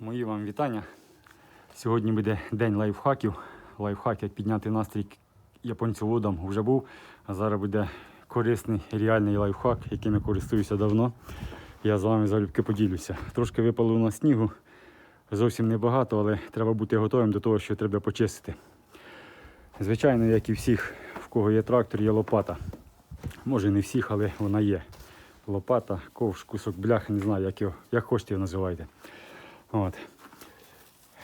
Мої вам вітання. Сьогодні буде день лайфхаків. Лайфхак, як підняти настрій японцеводам вже був. А зараз буде корисний реальний лайфхак, яким я користуюся давно. Я з вами залюбки поділюся. Трошки випало на снігу, зовсім небагато, але треба бути готовим до того, що треба почистити. Звичайно, як і всіх, в кого є трактор, є лопата. Може не всіх, але вона є. Лопата, ковш, кусок бляхи, не знаю, як, його, як хочете його називайте. От.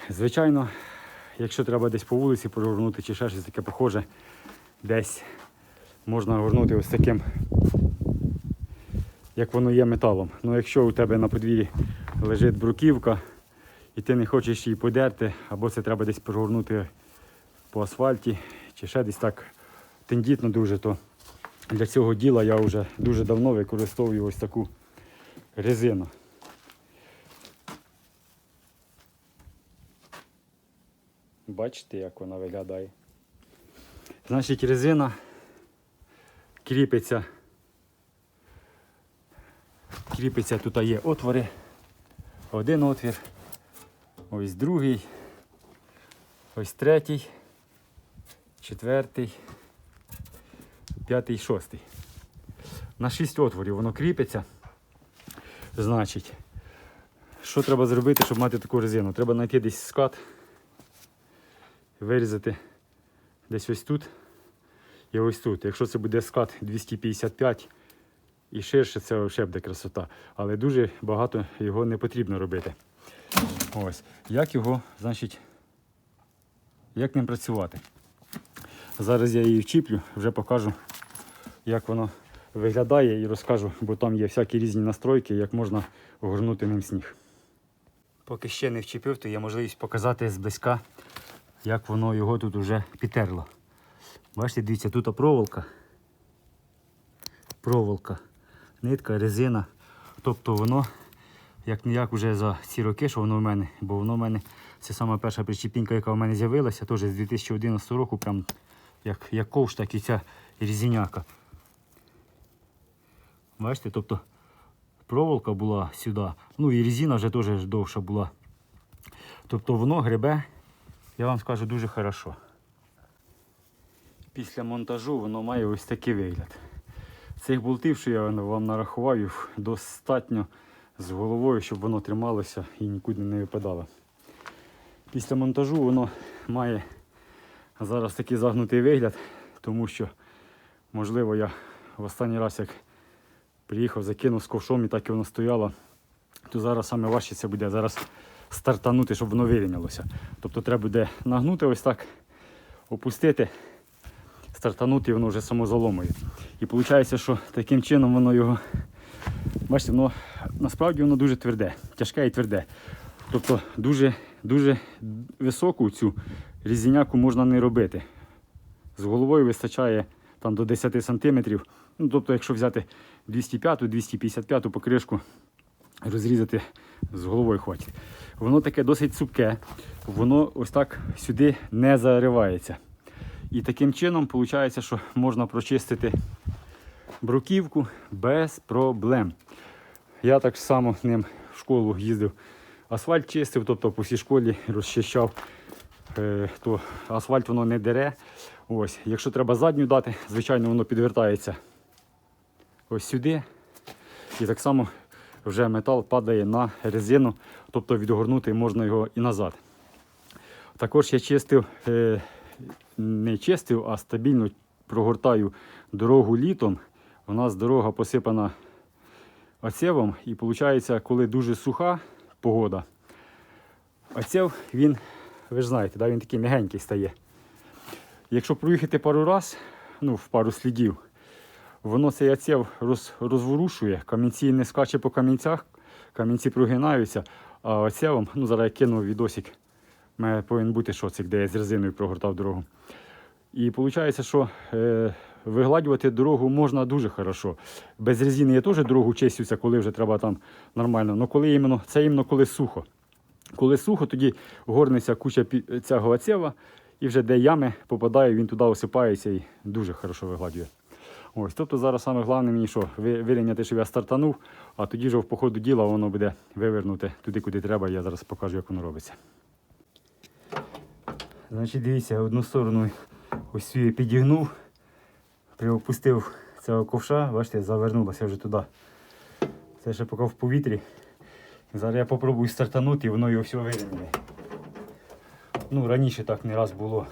Звичайно, якщо треба десь по вулиці прогорнути чи ще щось таке похоже, десь можна горнути ось таким, як воно є металом. Ну якщо у тебе на подвір'ї лежить бруківка і ти не хочеш її подерти, або це треба десь прогорнути по асфальті, чи ще десь так тендітно дуже, то для цього діла я вже дуже давно використовую ось таку резину. Бачите, як вона виглядає. Значить, резина кріпиться. Кріпиться, тут є отвори. Один отвір, ось другий, ось третій, четвертий, п'ятий, шостий. На шість отворів воно кріпиться. Значить, що треба зробити, щоб мати таку резину? Треба знайти десь скат вирізати десь ось тут і ось тут. Якщо це буде скат 255 і ширше, це ще буде красота. Але дуже багато його не потрібно робити. Ось. Як його, значить, як ним працювати? Зараз я її вчіплю, вже покажу, як воно виглядає і розкажу, бо там є всякі різні настройки, як можна огорнути ним сніг. Поки ще не вчепив, то є можливість показати зблизька, як воно його тут вже підтерло. Бачите, дивіться, тут проволока. Проволока, нитка, резина. Тобто воно, як ніяк вже за ці роки, що воно в мене, бо воно в мене це сама перша причепінка, яка в мене з'явилася, теж з 2011 року, прям як, як ковш, так і ця різіняка. Бачите, тобто проволока була сюди, ну і резина вже теж довша була. Тобто воно гребе, я вам скажу, дуже хорошо. Після монтажу воно має ось такий вигляд. Цих болтів, що я вам нарахував, їх достатньо з головою, щоб воно трималося і нікуди не випадало. Після монтажу воно має зараз такий загнутий вигляд, тому що, можливо, я в останній раз, як приїхав, закинув з ковшом і так і воно стояло, то зараз саме важче це буде зараз стартанути, щоб воно вирівнялося. Тобто треба буде нагнути ось так, опустити, стартанути і воно вже само заломує. І виходить, що таким чином воно його, бачите, воно насправді воно дуже тверде, тяжке і тверде. Тобто дуже, дуже високу цю різіняку можна не робити. З головою вистачає там до 10 см. Ну, тобто, якщо взяти 205-255 покришку, розрізати з головою хватить. Воно таке досить цупке, воно ось так сюди не заривається. І таким чином виходить, що можна прочистити бруківку без проблем. Я так само ним в школу їздив, асфальт чистив, тобто по всій школі розчищав, е, то асфальт воно не дере. Ось, Якщо треба задню дати, звичайно, воно підвертається ось сюди. І так само вже метал падає на резину, тобто відгорнути можна його і назад. Також я чистив, е, не чистив, а стабільно прогортаю дорогу літом. У нас дорога посипана оцевом, і виходить, коли дуже суха погода, оцев він, ви ж знаєте, він такий м'ягенький стає. Якщо проїхати пару раз, ну, в пару слідів, воно цей оцев роз, розворушує, камінці не скаче по камінцях, камінці прогинаються, а оцевом, ну зараз я кинув відосик, мене повинен бути шоцик, де я з резиною прогортав дорогу. І виходить, що е, вигладювати дорогу можна дуже хорошо. Без резини я теж дорогу чистюся, коли вже треба там нормально. але коли іменно, це іменно коли сухо. Коли сухо, тоді горниться куча цього оцева, і вже де ями попадає, він туди осипається і дуже хорошо вигладює. Ось, тобто зараз саме головне мені що, ви- вирівняти, щоб я стартанув, а тоді вже в походу діла воно буде вивернути туди, куди треба. Я зараз покажу, як воно робиться. Значить, дивіться, одну сторону ось цю підігнув, приопустив цього ковша, бачите, завернулося вже туди. Це ще поки в повітрі. Зараз я попробую стартанути і воно його все вирівняє. Ну, раніше так не раз було.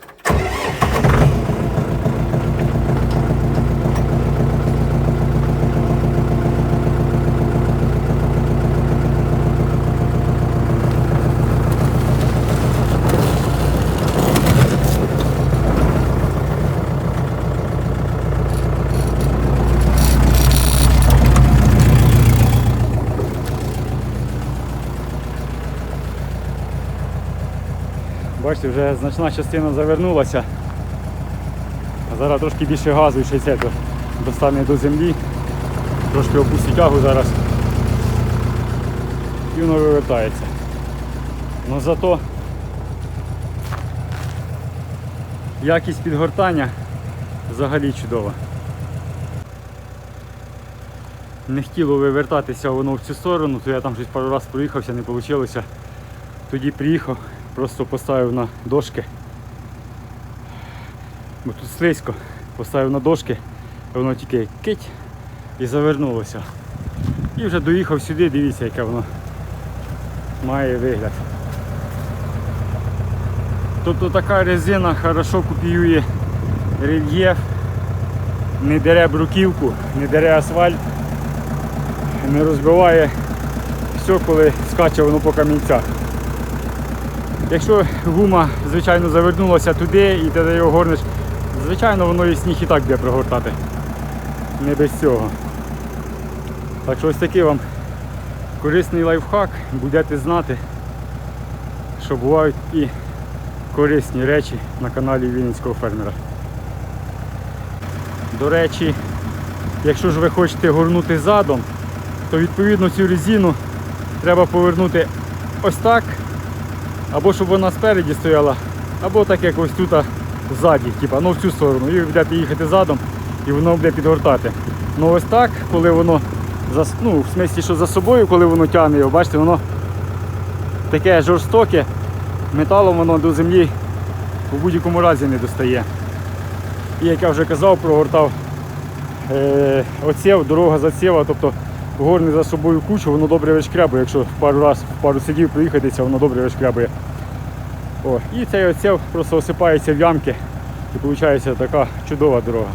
Бачите, вже значна частина завернулася. Зараз трошки більше газу ще це достане до землі. Трошки опустить тягу зараз. І воно вивертається. Ну зато якість підгортання взагалі чудова. Не хотіло вивертатися воно в цю сторону, то я там щось пару разів проїхався, не вийшло. Тоді приїхав, просто поставив на дошки. Бо тут слизько, поставив на дошки, воно тільки кить і завернулося. І вже доїхав сюди, дивіться, яке воно має вигляд. Тобто така резина хорошо копіює рельєф, не дере бруківку, не дере асфальт, не розбиває все, коли скаче воно по камінцях. Якщо гума, звичайно, завернулася туди і ти його горнеш, звичайно, воно і сніг і так буде прогортати. Не без цього. Так що ось такий вам корисний лайфхак, будете знати, що бувають і корисні речі на каналі Вінницького фермера. До речі, якщо ж ви хочете горнути задом, то відповідно цю резину треба повернути ось так, або щоб вона спереді стояла, або так як ось тут ззаді, типа, ну в цю сторону. І будете їхати задом і воно буде підгортати. Ну ось так, коли воно за, ну, в смислі, що за собою, коли воно тягне його, бачите, воно таке жорстоке, металом воно до землі в будь-якому разі не достає. І як я вже казав, прогортав е, оцєв, дорога засєва, тобто горне за собою кучу, воно добре вишкрябує, якщо пару раз пару сидів проїхатися, воно добре вишкрябує. О, і цей оцев просто осипається в ямки і виходить така чудова дорога.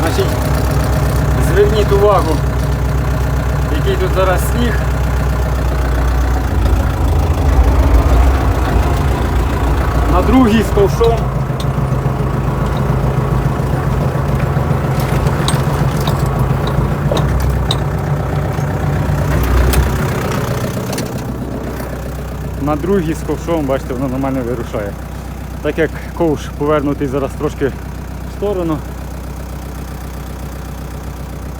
Значить, зверніть увагу, який тут зараз сніг. На другий з ковшом. На другий з ковшом, бачите, воно нормально вирушає. Так як ковш повернутий зараз трошки в сторону,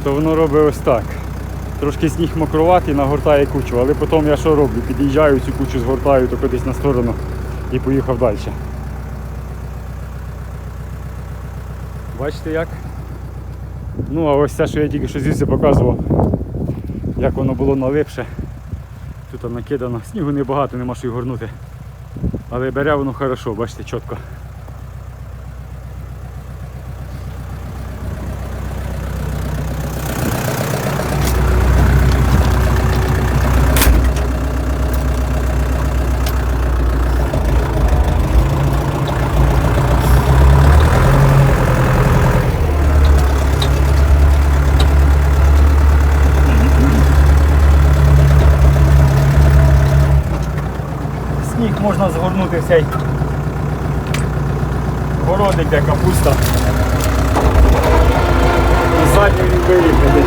то воно робить ось так. Трошки сніг мокроватий, нагортає кучу, але потім я що роблю? Під'їжджаю цю кучу, згортаю то кудись на сторону і поїхав далі. Бачите як? Ну а ось це, що я тільки що звідси показував, як воно було налипше. Тут накидано. Снігу небагато, нема що й горнути. Але бере воно хорошо, бачите, чітко. Можна згорнути цей городик, де капуста. І задній він вирівняти.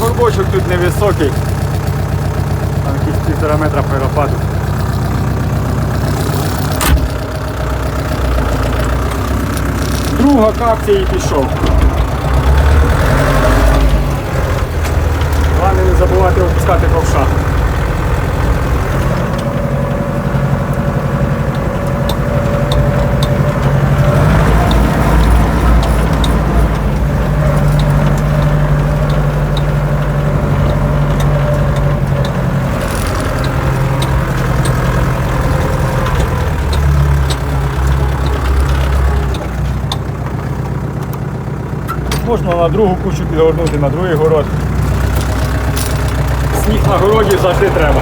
Горбочок тут невисокий. Півтора метра перепаду. Друга капція і пішов. Головне не забувати опускати ковша. Можна на другу кучу підгорнути, на другий город. Сніг на городі завжди треба.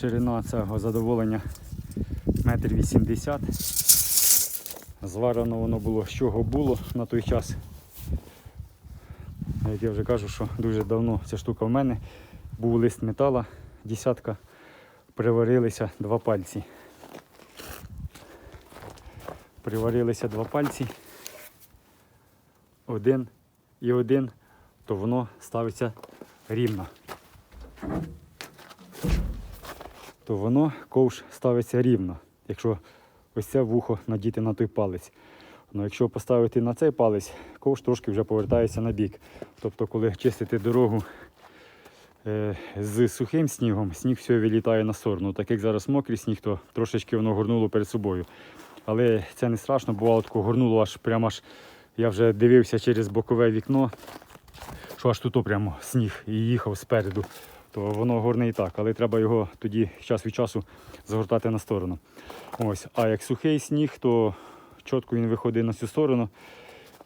Ширина цього задоволення метр вісімдесят. Зварено воно було з чого було на той час. Як я вже кажу, що дуже давно ця штука в мене. Був лист метала, десятка, приварилися два пальці. Приварилися два пальці. Один і один, то воно ставиться рівно. То воно ковш ставиться рівно, якщо ось це вухо надіти на той палець. Ну, якщо поставити на цей палець, ковш трошки вже повертається на бік. Тобто, коли чистити дорогу е, з сухим снігом, сніг все вилітає на сторону. Так як зараз мокрий сніг, то трошечки воно горнуло перед собою. Але це не страшно, бувало тако горнуло аж прямо аж. Я вже дивився через бокове вікно, що аж тут прямо сніг і їхав спереду то воно горне і так, але треба його тоді час від часу загортати на сторону. Ось. А як сухий сніг, то чітко він виходить на цю сторону.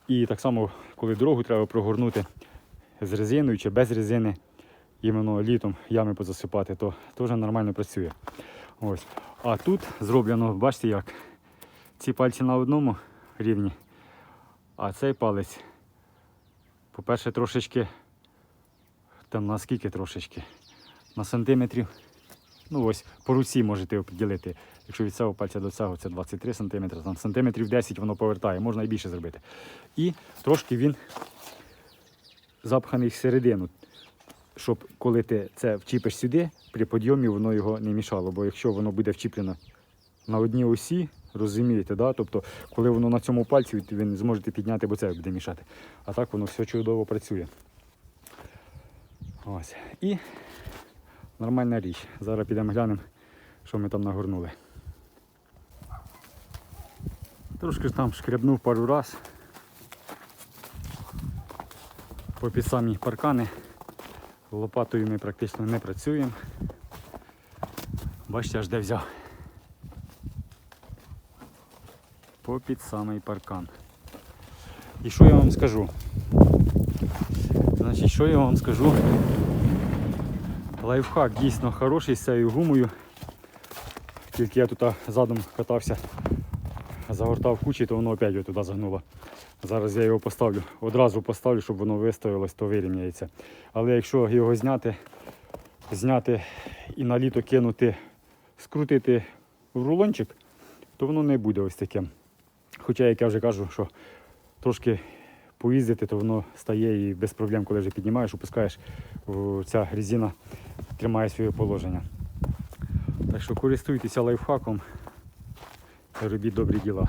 І так само, коли дорогу треба прогорнути з резиною чи без резини, іменно літом ями позасипати, то теж нормально працює. Ось. А тут зроблено, бачите як, ці пальці на одному рівні, а цей палець, по-перше, трошечки там на скільки трошечки? На сантиметрів. Ну ось по руці можете оприділити. Якщо від цього пальця до цього це 23 см, там сантиметрів 10 воно повертає, можна і більше зробити. І трошки він запханий всередину, щоб коли ти це вчіпиш сюди, при підйомі воно його не мішало. Бо якщо воно буде вчіплено на одній осі, розумієте, да? тобто коли воно на цьому пальці, ви не зможете підняти, бо це буде мішати. А так воно все чудово працює. Ось. І нормальна річ. Зараз підемо глянемо, що ми там нагорнули. Трошки там шкрябнув пару раз. По під самі паркани. Лопатою ми практично не працюємо. Бачите, аж де взяв. По під самий паркан. І що я вам скажу? Значить, що я вам скажу? Лайфхак дійсно хороший з цією гумою. Тільки я тут задом катався, загортав кучі, то воно опять туди загнуло. Зараз я його поставлю, одразу поставлю, щоб воно виставилось, то вирівняється. Але якщо його зняти, зняти і на літо кинути, скрутити в рулончик, то воно не буде ось таким. Хоча, як я вже кажу, що трошки поїздити, то воно стає і без проблем, коли вже піднімаєш, опускаєш, ця резина тримає своє положення. Так що користуйтеся лайфхаком, робіть добрі діла.